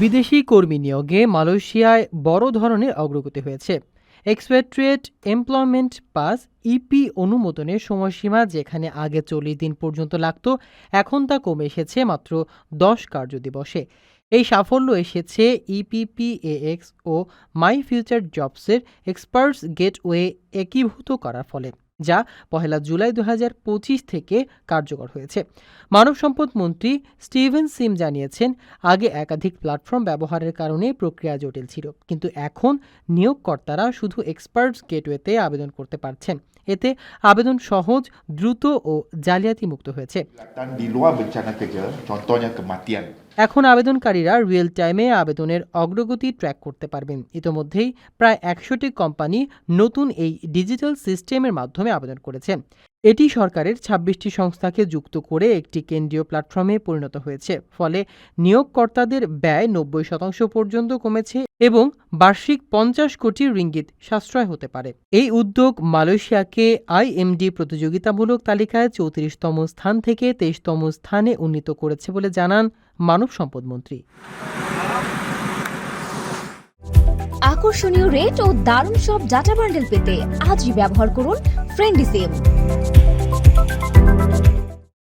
বিদেশি কর্মী নিয়োগে মালয়েশিয়ায় বড় ধরনের অগ্রগতি হয়েছে। এক্সপেট্রিয়েট এমপ্লয়মেন্ট পাস ইপি অনুমোদনের সময়সীমা যেখানে আগে চল্লিশ দিন পর্যন্ত লাগতো, এখন তা কমে এসেছে মাত্র দশ কার্যদিবসে। এই সাফল্য এসেছে ইপিপিএএক্স ও মাই ফিউচার জবসের এক্সপার্টস গেটওয়ে একীভূত করার ফলে। যা পহেলা জুলাই দুহাজার পঁচিশ থেকে কার্যকর হয়েছে। মানব সম্পদ মন্ত্রী স্টিভেন সিম জানিয়েছেন, আগে একাধিক প্ল্যাটফর্ম ব্যবহারের কারণে প্রক্রিয়া জটিল ছিল, কিন্তু এখন নিয়োগকর্তারা শুধু এক্সপার্টস গেটওয়েতে আবেদন করতে পারছেন। এতে আবেদন সহজ, দ্রুত ও জালিয়াতি মুক্ত হয়েছে এখন আবেদনকারীরা রিয়েল টাইমে আবেদনের অগ্রগতি ট্র্যাক করতে পারবেন। ইতোমধ্যেই প্রায় একশোটি কোম্পানি নতুন এই ডিজিটাল সিস্টেমের মাধ্যমে আবেদন করেছে। এটি সরকারের ছাব্বিশটি সংস্থাকে যুক্ত করে একটি কেন্দ্রীয় প্ল্যাটফর্মে পরিণত হয়েছে। ফলে নিয়োগকর্তাদের ব্যয় নব্বই শতাংশ পর্যন্ত কমেছে এবং বার্ষিক পঞ্চাশ কোটি রিঙ্গিত সাশ্রয় হতে পারে। এই উদ্যোগ মালয়েশিয়াকে আইএমডি প্রতিযোগিতামূলক তালিকায় চৌত্রিশতম স্থান থেকে তেইশতম স্থানে উন্নীত করেছে বলে জানান মানব সম্পদ মন্ত্রী। আকর্ষণীয় রেট ও দারুণ সব ডাটা বান্ডেল পেতে আজই ব্যবহার করুন ফ্রেন্ডি সিম